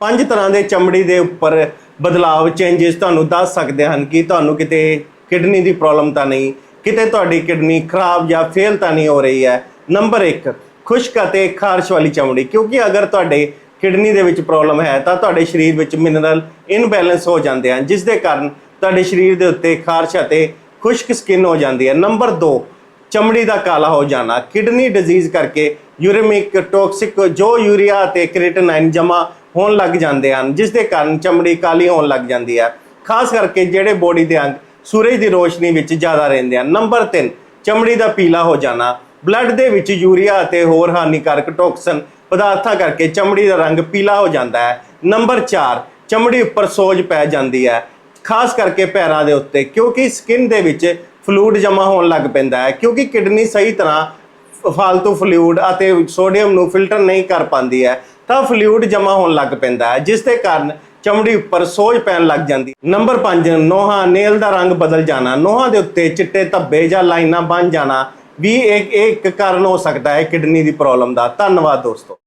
ਪੰਜ ਤਰ੍ਹਾਂ ਦੇ ਚਮੜੀ ਦੇ ਉੱਪਰ ਬਦਲਾਵ ਚੇਂजेस ਤੁਹਾਨੂੰ ਦੱਸ ਸਕਦੇ ਹਨ ਕਿ ਤੁਹਾਨੂੰ ਕਿਤੇ ਕਿਡਨੀ ਦੀ ਪ੍ਰੋਬਲਮ ਤਾਂ ਨਹੀਂ, ਕਿਤੇ ਤੁਹਾਡੀ ਕਿਡਨੀ ਖਰਾਬ ਜਾਂ ਫੇਲ ਤਾਂ ਨਹੀਂ ਹੋ ਰਹੀ ਹੈ। ਨੰਬਰ 1 ਖੁਸ਼ਕ ਅਤੇ ਖਾਰਸ਼ ਵਾਲੀ ਚਮੜੀ, ਕਿਉਂਕਿ ਅਗਰ ਤੁਹਾਡੇ ਕਿਡਨੀ ਦੇ ਵਿੱਚ ਪ੍ਰੋਬਲਮ ਹੈ ਤਾਂ ਤੁਹਾਡੇ ਸਰੀਰ ਵਿੱਚ ਮਿਨਰਲ ਇਨਬੈਲੈਂਸ ਹੋ ਜਾਂਦੇ ਹਨ ਜਿਸ ਦੇ ਕਾਰਨ ਤੁਹਾਡੇ ਸਰੀਰ ਦੇ ਉੱਤੇ ਖਾਰਸ਼ ਅਤੇ ਖੁਸ਼ਕ ਸਕਿਨ ਹੋ ਜਾਂਦੀ ਹੈ। ਨੰਬਰ 2 ਚਮੜੀ ਦਾ ਕਾਲਾ ਹੋ ਜਾਣਾ, ਕਿਡਨੀ ਡਿਜ਼ੀਜ਼ ਕਰਕੇ ਯੂਰੇਮਿਕ ਟੌਕਸਿਕ ਜੋ ਯੂਰੀਆ ਅਤੇ ਕ੍ਰੀਟਿਨਾਈਨ ਜਮਾ ਹੋਣ ਲੱਗ ਜਾਂਦੇ ਹਨ, ਜਿਸ ਦੇ ਕਾਰਨ ਚਮੜੀ ਕਾਲੀ ਹੋਣ ਲੱਗ ਜਾਂਦੀ ਹੈ। ਖਾਸ ਕਰਕੇ ਜਿਹੜੇ ਬੋਡੀ ਦੇ ਅੰਗ ਸੂਰਜ ਦੀ ਰੋਸ਼ਨੀ ਵਿੱਚ ਜ਼ਿਆਦਾ ਰਹਿੰਦੇ ਹਨ। ਨੰਬਰ 3 ਚਮੜੀ ਦਾ ਪੀਲਾ ਹੋ ਜਾਣਾ। ਬਲੱਡ ਦੇ ਵਿੱਚ ਯੂਰੀਆ ਅਤੇ ਹੋਰ ਹਾਨੀਕਾਰਕ ਟੌਕਸਨ ਪਦਾਰਥਾਂ ਕਰਕੇ ਚਮੜੀ ਦਾ ਰੰਗ ਪੀਲਾ ਹੋ ਜਾਂਦਾ ਹੈ। ਨੰਬਰ 4 ਚਮੜੀ ਉੱਪਰ ਸੋਜ ਪੈ ਜਾਂਦੀ ਹੈ। ਖਾਸ ਕਰਕੇ ਪੈਰਾਂ ਦੇ ਉੱਤੇ, ਕਿਉਂਕਿ ਸਕਿਨ ਦੇ ਵਿੱਚ ਫਲੂਇਡ ਜਮਾ ਹੋਣ ਲੱਗ ਪੈਂਦਾ ਹੈ, ਕਿਉਂਕਿ ਕਿਡਨੀ ਸਹੀ ਤਰ੍ਹਾਂ ਫ- ਫਾਲਤੂ ਫਲੂਇਡ ਅਤੇ ਸੋਡੀਅਮ ਨੂੰ ਫਿਲਟਰ ਨਹੀਂ ਕਰ ਪਾਉਂਦੀ ਹੈ, ਤਾਂ ਫਲੂਇਡ ਜਮ੍ਹਾਂ ਹੋਣ ਲੱਗ ਪੈਂਦਾ ਹੈ, ਜਿਸ ਦੇ ਕਾਰਨ ਚਮੜੀ ਉੱਪਰ ਸੋਜ ਪੈਣ ਲੱਗ ਜਾਂਦੀ ਨੰਬਰ 5 ਨੋਹਾਂ, ਨੇਲ ਦਾ ਰੰਗ ਬਦਲ ਜਾਣਾ। ਨੋਹਾਂ ਦੇ ਉੱਤੇ ਚਿੱਟੇ ਧੱਬੇ ਜਾਂ ਲਾਈਨਾਂ ਬਣ ਜਾਣਾ ਵੀ ਇੱਕ ਇੱਕ ਕਾਰਨ ਹੋ ਸਕਦਾ ਹੈ ਕਿਡਨੀ ਦੀ ਪ੍ਰੋਬਲਮ ਦਾ। ਧੰਨਵਾਦ ਦੋਸਤੋ।